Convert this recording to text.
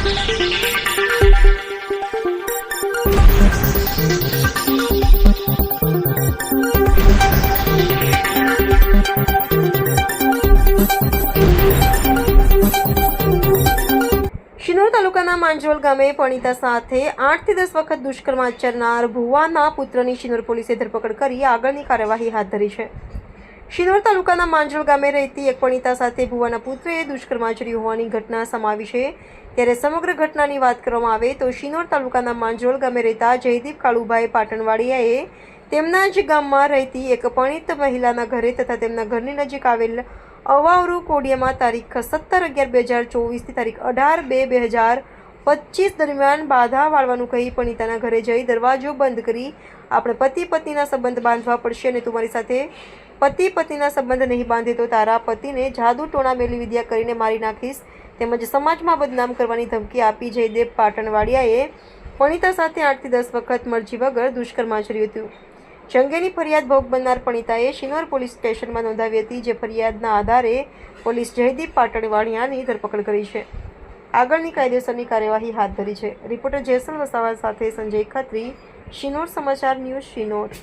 શિનોર તાલુકાના માંજોલ ગામે પણિતા સાથે આઠથી દસ વખત દુષ્કર્મ આચરનાર ભુવાના પુત્રની શિનોર પોલીસે ધરપકડ કરી આગળની કાર્યવાહી હાથ ધરી છે. શિનોર તાલુકાના માંજળ ગામે રહેતી એક પણિતા સાથે ભુવાના પુત્રએ દુષ્કર્મ આચર્યું હોવાની ઘટના સમાવી છે. ત્યારે સમગ્ર ઘટનાની વાત કરવામાં આવે તો શિનોર તાલુકાના માંજોળ ગામે રહેતા જયદીપ કાળુભાઈ પાટણવાડિયાએ તેમના જ ગામમાં રહેતી એક પરિણીત મહિલાના ઘરે તથા તેમના ઘરની નજીક આવેલ અવાવરુ કોડિયામાં તારીખ સત્તર અગિયાર બે હજાર ચોવીસથી તારીખ અઢાર બે બે હજાર પચીસ દરમિયાન બાધા વાળવાનું કહી પણિતાના ઘરે જઈ દરવાજો બંધ કરી આપણે પતિ પત્નીના સંબંધ બાંધવા પડશે અને તમારી સાથે પતિ પતિના સંબંધ નહીં બાંધે તો તારા પતિને જાદુ ટોણા મેલી વિદ્યા કરીને મારી નાખીશ. તેમજ સમાજમાં બદનામ કરવાની ધમકી આપી જયદેવ પાટણવાડિયાએ પણિતા સાથે આઠથી દસ વખત મરજી વગર દુષ્કર્મ આચર્યું હતું. જંગેની ફરિયાદ ભોગ બનનાર પણિતાએ શિનોર પોલીસ સ્ટેશનમાં નોંધાવી હતી, જે ફરિયાદના આધારે પોલીસ જયદીપ પાટણવાડિયાની ધરપકડ કરી છે. આગળની કાયદેસરની કાર્યવાહી હાથ ધરી છે. રિપોર્ટર જેસલ વસાવા સાથે સંજય ખત્રી, શિનોર સમાચાર ન્યૂઝ, શિનોર.